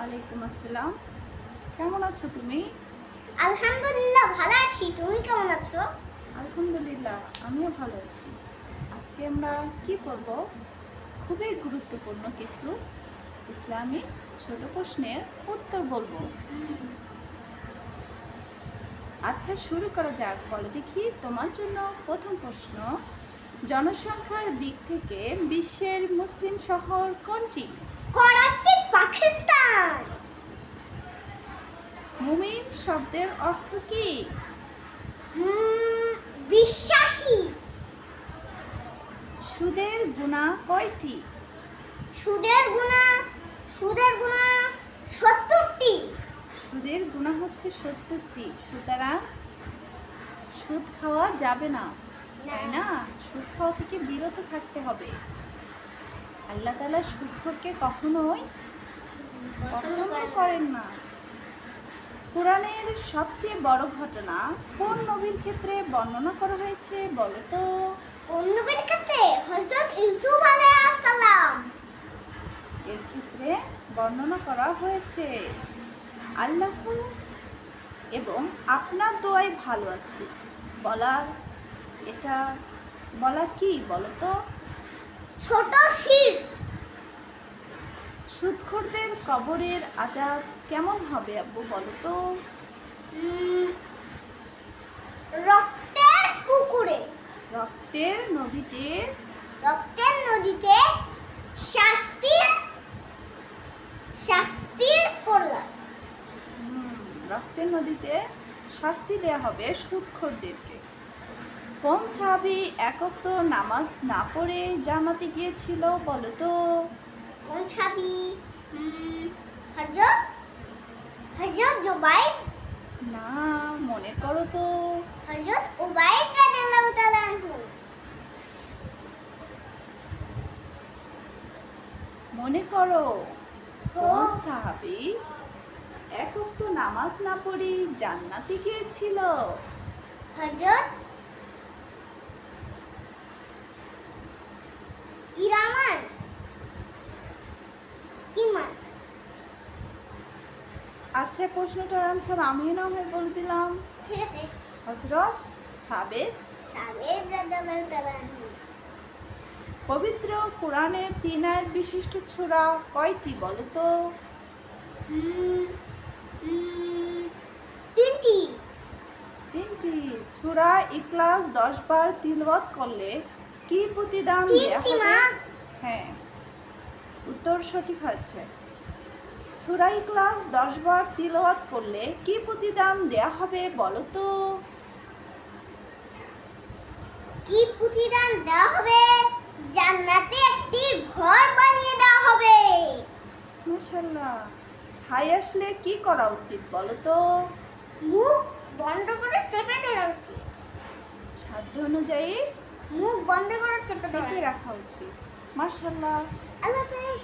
ওয়ালাইকুম আসসালাম। কেমন আছো তুমি? আলহামদুলিল্লাহ ভালো আছি। তুমি কেমন আছো? আলহামদুলিল্লাহ আমিও ভালো আছি। আজকে আমরা কি করব? খুবই গুরুত্বপূর্ণ কিছু ইসলামিক ছোট প্রশ্নের উত্তর বলব। আচ্ছা শুরু করা যাক। বলো দেখি তোমার জন্য প্রথম প্রশ্ন। জনসংখ্যার দিক থেকে বিশ্বের মুসলিম শহর কোনটি? করাচি। পাকিস্তান। মুমিন শব্দের অর্থ কি? বিশ্বাসী। সুদের গুণা কয়টি? সুদের গুণা সুদের গুণা সত্তরটি। সুদের গুণা হচ্ছে সত্তরটি। সুতরাং সুদ খাওয়া যাবে না। তাই না? সুদ খাওয়া থেকে বিরত থাকতে হবে। আল্লাহ তালা সুদখোরকে কখনোই পছন্দ করেন না। কোরআনের সবচেয়ে বড় ঘটনা কোন নবীর ক্ষেত্রে বর্ণনা করা হয়েছে বলো তো? অন্যদের ক্ষেত্রে? হযরত ইউসুফ আলাইহিস সালাম। এর ক্ষেত্রে বর্ণনা করা হয়েছে আল্লাহ এবং আপনার দোয়ায় ভালো আছি। বলার এটা বলা কি বলো তো? ছোট শির। কবরের আজাব কেমন হবে আব্বু বলো তো? রক্তের পুকুরে। রক্তের নদীতে? রক্তের নদীতে শাস্তির শাস্তির পড়লা হুম, রক্তের নদীতে শাস্তি দেয়া হবে সুদখোরদেরকে কোন সাহাবি একক তো নামাজ না পড়ে জানাতে গিয়েছিল বলো তো? কোন ছাবি হজরত হজরত জুবাইর? না মনে করো তো। হজরত উবাইদ রাদিয়াল্লাহু তাআলা মনে করো। কোন। সাহাবি তো নামাজ না পড়ে জান্নাতে গিয়েছিল? হজরত কিরামান কিমান আচ্ছা প্রশ্নটার আনসার আমিও না হয় বলে দিলাম। ঠিক আছে। হজরত সাবেদ। পবিত্র কোরআনে তিন আয়াত বিশিষ্ট ছোরা কয়টি বলো তো? তিনটি। তিনটি। ছোরা ইকলাস দশ বার তিলওয়াত করলে কি প্রতিদান দেয়া হবে? হ্যাঁ। উত্তর সঠিক হয়েছে। সুরাই ক্লাস দশ বার তিলওয়াত করলে কি প্রতিদান দেয়া হবে বলো তো? কি প্রতিদান দেওয়া হবে? জান্নাতে একটি ঘর বানিয়ে দেওয়া হবে। মাশাল্লাহ হাই আসলে কি করা উচিত বলো তো? মুখ বন্ধ করে চেপে ধরা উচিত। সাধ্য অনুযায়ী মুখ বন্ধ করে চেপে চেপে রাখা উচিত। মাশাল্লাহ আল্লাহ হাফেজ।